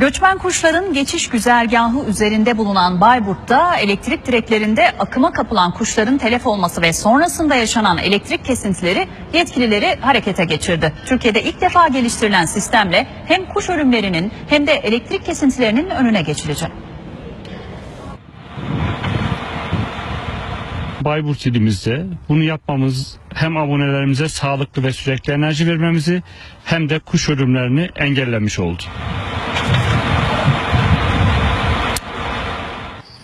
Göçmen kuşların geçiş güzergahı üzerinde bulunan Bayburt'ta elektrik direklerinde akıma kapılan kuşların telef olması ve sonrasında yaşanan elektrik kesintileri yetkilileri harekete geçirdi. Türkiye'de ilk defa geliştirilen sistemle hem kuş ölümlerinin hem de elektrik kesintilerinin önüne geçilecek. Bayburt ilimizde bunu yapmamız hem abonelerimize sağlıklı ve sürekli enerji vermemizi hem de kuş ölümlerini engellemiş oldu.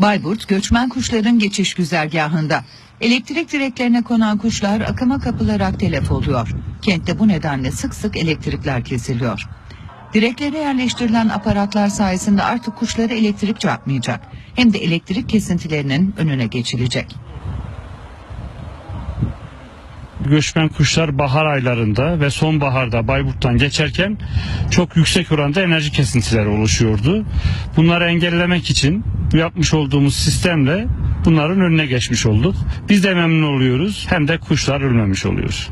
Bayburt göçmen kuşların geçiş güzergahında. Elektrik direklerine konan kuşlar akıma kapılarak telef oluyor. Kentte bu nedenle sık sık elektrikler kesiliyor. Direklere yerleştirilen aparatlar sayesinde artık kuşlara elektrik çarpmayacak. Hem de elektrik kesintilerinin önüne geçilecek. Göçmen kuşlar bahar aylarında ve sonbaharda Bayburt'tan geçerken çok yüksek oranda enerji kesintileri oluşuyordu. Bunları engellemek için yapmış olduğumuz sistemle bunların önüne geçmiş olduk. Biz de memnun oluyoruz hem de kuşlar ölmemiş oluyor.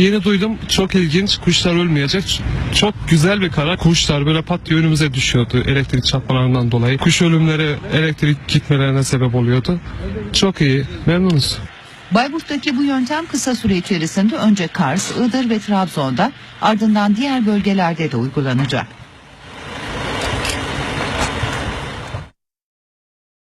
Yeni duydum çok ilginç kuşlar ölmeyecek. Çok güzel bir karar. Kuşlar böyle pat diye önümüze düşüyordu elektrik çarpmalarından dolayı. Kuş ölümleri elektrik gitmelerine sebep oluyordu. Çok iyi memnunuz. Bayburt'taki bu yöntem kısa süre içerisinde önce Kars, Iğdır ve Trabzon'da ardından diğer bölgelerde de uygulanacak.